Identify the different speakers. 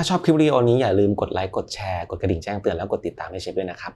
Speaker 1: ถ้าชอบคลิปวิดีโอนี้อย่าลืมกดไลค์กดแชร์กดกระดิ่งแจ้งเตือนแล้วกดติดตามให้เชฟด้วยนะครับ